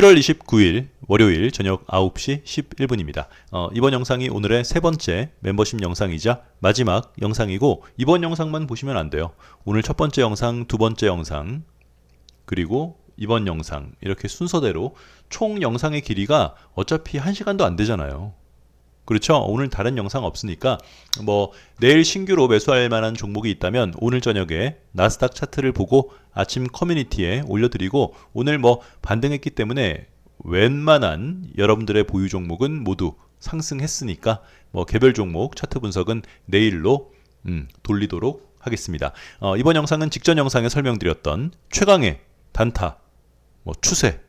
7월 29일 월요일 저녁 9시 11분입니다. 어, 이번 영상이 오늘의 세 번째 멤버십 영상이자 마지막 영상이고 이번 영상만 보시면 안 돼요. 오늘 첫 번째 영상, 두 번째 영상 그리고 이번 영상 이렇게 순서대로 총 영상의 길이가 어차피 1시간도 안 되잖아요. 그렇죠? 오늘 다른 영상 없으니까 뭐 내일 신규로 매수할 만한 종목이 있다면 오늘 저녁에 나스닥 차트를 보고 아침 커뮤니티에 올려드리고 오늘 뭐 반등했기 때문에 웬만한 여러분들의 보유 종목은 모두 상승했으니까 뭐 개별 종목 차트 분석은 내일로 음, 돌리도록 하겠습니다. 어, 이번 영상은 직전 영상에 설명드렸던 최강의 단타, 뭐 추세,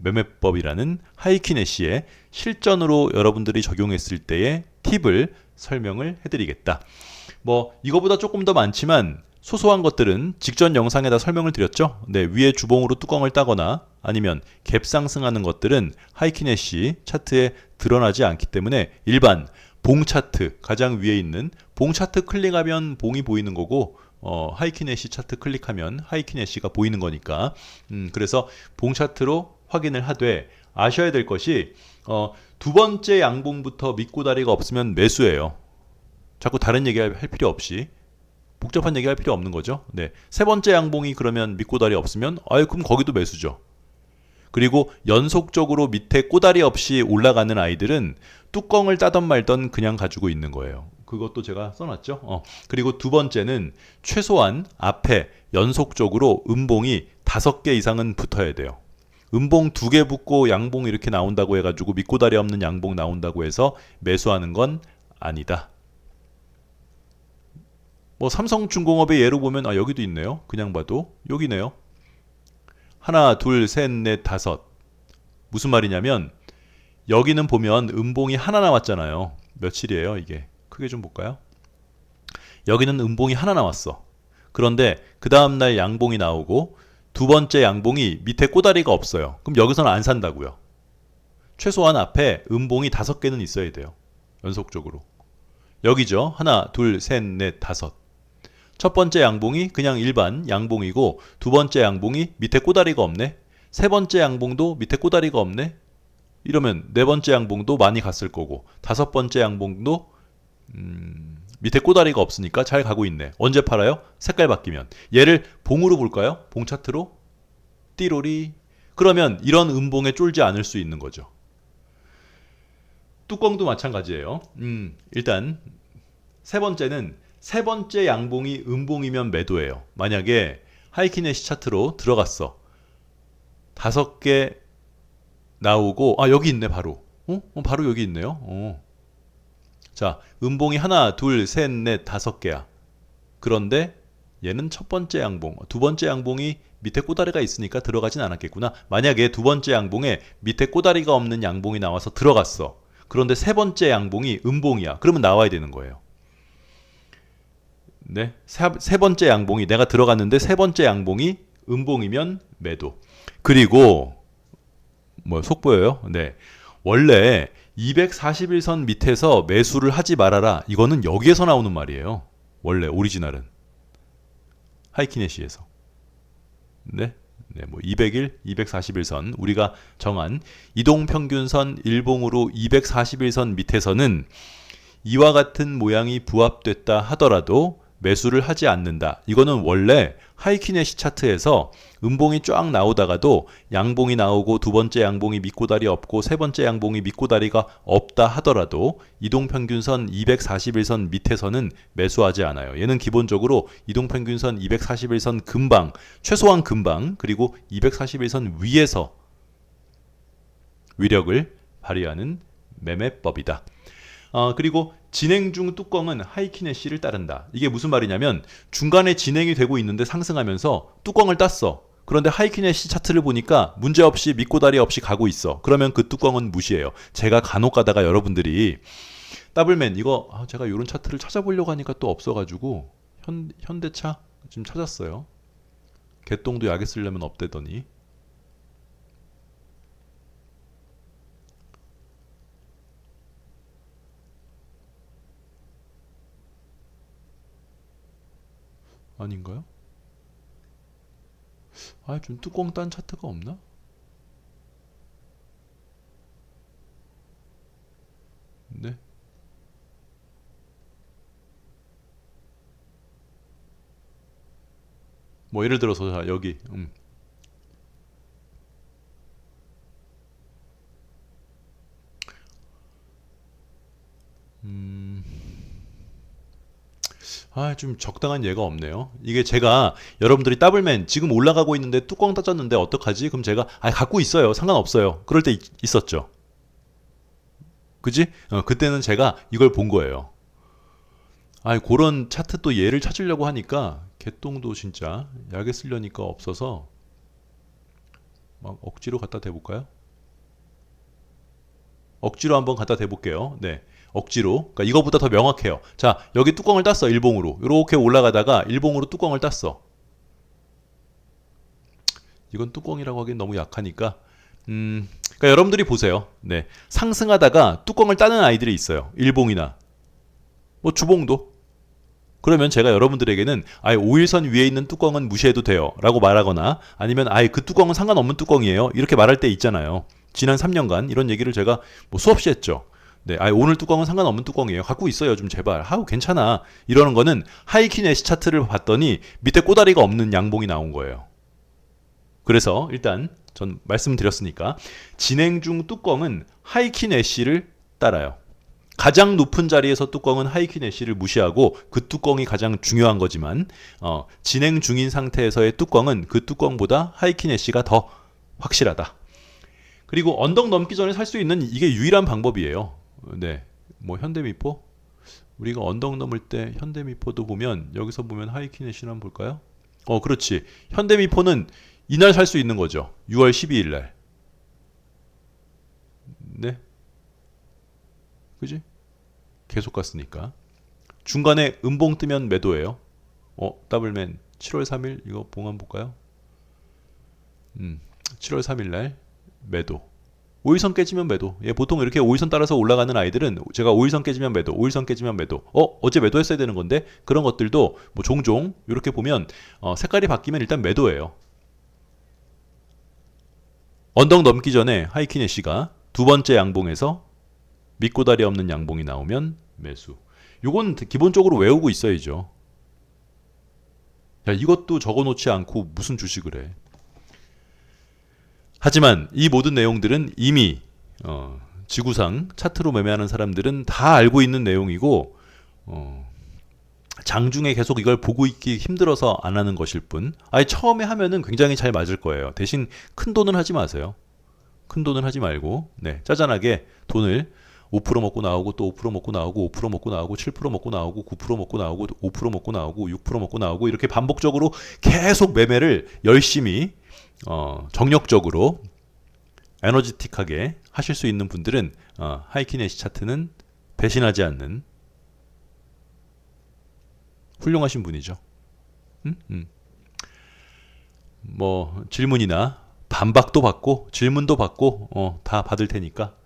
매매법이라는 하이키네시의 실전으로 여러분들이 적용했을 때의 팁을 설명을 해드리겠다. 뭐 이거보다 조금 더 많지만 소소한 것들은 직전 영상에다 설명을 드렸죠. 네, 위에 주봉으로 뚜껑을 따거나 아니면 갭 상승하는 것들은 하이키네시 차트에 드러나지 않기 때문에 일반 봉 차트 가장 위에 있는 봉 차트 클릭하면 봉이 보이는 거고 어, 하이키네시 차트 클릭하면 하이키네시가 보이는 거니까 음, 그래서 봉 차트로 확인을 하되 아셔야 될 것이 어, 두 번째 양봉부터 밑고다리가 없으면 매수예요. 자꾸 다른 얘기 할 필요 없이 복잡한 얘기 할 필요 없는 거죠. 네. 세 번째 양봉이 그러면 밑고다리 없으면 아유 그럼 거기도 매수죠. 그리고 연속적으로 밑에 꼬다리 없이 올라가는 아이들은 뚜껑을 따던 말던 그냥 가지고 있는 거예요. 그것도 제가 써놨죠. 어. 그리고 두 번째는 최소한 앞에 연속적으로 음봉이 다섯 개 이상은 붙어야 돼요. 음봉 두 개 붙고 양봉 이렇게 나온다고 해가지고 밑고다리 없는 양봉 나온다고 해서 매수하는 건 아니다. 뭐 삼성중공업의 예로 보면 아 여기도 있네요. 그냥 봐도 여기네요. 하나, 둘, 셋, 넷, 다섯. 무슨 말이냐면 여기는 보면 음봉이 하나 남았잖아요. 며칠이에요, 이게. 크게 좀 볼까요? 여기는 음봉이 하나 남았어. 그런데 그 다음 날 양봉이 나오고 두 번째 양봉이 밑에 꼬다리가 없어요. 그럼 여기서는 안 산다고요. 최소한 앞에 음봉이 다섯 개는 있어야 돼요. 연속적으로. 여기죠. 하나, 둘, 셋, 넷, 다섯. 첫 번째 양봉이 그냥 일반 양봉이고 두 번째 양봉이 밑에 꼬다리가 없네. 세 번째 양봉도 밑에 꼬다리가 없네. 이러면 네 번째 양봉도 많이 갔을 거고 다섯 번째 양봉도 음, 밑에 꼬다리가 없으니까 잘 가고 있네. 언제 팔아요? 색깔 바뀌면. 얘를 봉으로 볼까요? 봉 차트로? 띠로리. 그러면 이런 음봉에 쫄지 않을 수 있는 거죠. 뚜껑도 마찬가지예요. 음, 일단 세 번째는 세 번째 양봉이 음봉이면 매도예요. 만약에 하이키네시 차트로 들어갔어. 다섯 개 나오고 아 여기 있네 바로. 어? 어 바로 여기 있네요. 어. 자 음봉이 하나 둘 셋 넷 다섯 개야. 그런데 얘는 첫 번째 양봉, 두 번째 양봉이 밑에 꼬다리가 있으니까 들어가진 않았겠구나. 만약에 두 번째 양봉에 밑에 꼬다리가 없는 양봉이 나와서 들어갔어. 그런데 세 번째 양봉이 음봉이야. 그러면 나와야 되는 거예요. 네. 세, 세 번째 양봉이 내가 들어갔는데 세 번째 양봉이 음봉이면 매도. 그리고 뭐 속보예요. 네. 원래 241선 밑에서 매수를 하지 말아라. 이거는 여기에서 나오는 말이에요. 원래 오리지널은 하이키네시에서. 네. 네, 뭐 200일, 241선 우리가 정한 이동 평균선 일봉으로 241선 밑에서는 이와 같은 모양이 부합됐다 하더라도 매수를 하지 않는다. 이거는 원래 하이키네시 차트에서 음봉이 쫙 나오다가도 양봉이 나오고 두 번째 양봉이 밑고다리 없고 세 번째 양봉이 밑고다리가 없다 하더라도 이동평균선 241선 밑에서는 매수하지 않아요. 얘는 기본적으로 이동평균선 241선 금방, 최소한 금방, 그리고 241선 위에서 위력을 발휘하는 매매법이다. 어, 그리고 진행 중 뚜껑은 하이키네시를 따른다. 이게 무슨 말이냐면 중간에 진행이 되고 있는데 상승하면서 뚜껑을 땄어. 그런데 하이키네시 차트를 보니까 문제없이 밑고다리 없이 가고 있어. 그러면 그 뚜껑은 무시해요. 제가 간혹 가다가 여러분들이 더블맨 이거 아, 제가 이런 차트를 찾아보려고 하니까 또 없어가지고 현, 현대차 지금 찾았어요. 개똥도 약에 쓰려면 없대더니 아닌가요? 아, 좀 뚜껑 딴 차트가 없나? 네. 뭐 예를 들어서 자, 여기 음, 아, 좀 적당한 예가 없네요. 이게 제가 여러분들이 더블맨 지금 올라가고 있는데 뚜껑 닫았는데 어떡하지? 그럼 제가 아, 갖고 있어요. 상관없어요. 그럴 때 있, 있었죠. 그지? 어, 그때는 제가 이걸 본 거예요. 아, 그런 차트 또 예를 찾으려고 하니까 개똥도 진짜 약에 쓰려니까 없어서 막 억지로 갖다 대볼까요? 억지로 한번 갖다 대볼게요. 네. 억지로. 그러니까 이거보다 더 명확해요. 자, 여기 뚜껑을 땄어. 일봉으로. 이렇게 올라가다가 일봉으로 뚜껑을 땄어. 이건 뚜껑이라고 하기엔 너무 약하니까 음, 그러니까 여러분들이 보세요. 네. 상승하다가 뚜껑을 따는 아이들이 있어요. 일봉이나 뭐 주봉도. 그러면 제가 여러분들에게는 아예 5일선 위에 있는 뚜껑은 무시해도 돼요. 라고 말하거나 아니면 아예 그 뚜껑은 상관없는 뚜껑이에요. 이렇게 말할 때 있잖아요. 지난 3년간 이런 얘기를 제가 뭐 수없이 했죠. 네, 아예 오늘 뚜껑은 상관없는 뚜껑이에요. 갖고 있어요. 좀 제발. 하우 괜찮아. 이러는 거는 하이킨 애시 차트를 봤더니 밑에 꼬다리가 없는 양봉이 나온 거예요. 그래서 일단 전 말씀드렸으니까 진행 중 뚜껑은 하이킨 애쉬를 따라요. 가장 높은 자리에서 뚜껑은 하이킨 애쉬를 무시하고 그 뚜껑이 가장 중요한 거지만 어, 진행 중인 상태에서의 뚜껑은 그 뚜껑보다 하이킨 애쉬가 더 확실하다. 그리고 언덕 넘기 전에 살 수 있는 이게 유일한 방법이에요. 네, 뭐 현대미포 우리가 언덕 넘을 때 현대미포도 보면 여기서 보면 하이킨 애쉬를 한번 볼까요? 어, 그렇지. 현대미포는 이날 살 수 있는 거죠. 6월 12일 날. 네. 그지? 계속 갔으니까. 중간에 음봉 뜨면 매도예요. 어, 더블맨 7월 3일 이거 봉안 볼까요? 음, 7월 3일 날 매도. 5일선 깨지면 매도. 예, 보통 이렇게 5일선 따라서 올라가는 아이들은 제가 5일선 깨지면 매도, 5일선 깨지면 매도. 어, 어제 매도했어야 되는 건데 그런 것들도 뭐 종종 이렇게 보면 어, 색깔이 바뀌면 일단 매도예요. 언덕 넘기 전에 하이키네 씨가 두 번째 양봉에서 밑고다리 없는 양봉이 나오면 매수. 요건 기본적으로 외우고 있어야죠. 야, 이것도 적어 놓지 않고 무슨 주식을 해. 하지만 이 모든 내용들은 이미 어, 지구상 차트로 매매하는 사람들은 다 알고 있는 내용이고 어, 장중에 계속 이걸 보고 있기 힘들어서 안 하는 것일 뿐. 아예 처음에 하면은 굉장히 잘 맞을 거예요. 대신 큰 돈은 하지 마세요. 큰 돈은 하지 말고 네 짜잔하게 돈을 5% 먹고 나오고 또 5% 먹고 나오고 5% 먹고 나오고 7% 먹고 나오고 9% 먹고 나오고 5% 먹고 나오고 6% 먹고 나오고 이렇게 반복적으로 계속 매매를 열심히 어, 정력적으로 에너지틱하게 하실 수 있는 분들은 어, 하이키네시 차트는 배신하지 않는 훌륭하신 분이죠. 음? 음. 뭐 질문이나 반박도 받고 질문도 받고 어, 다 받을 테니까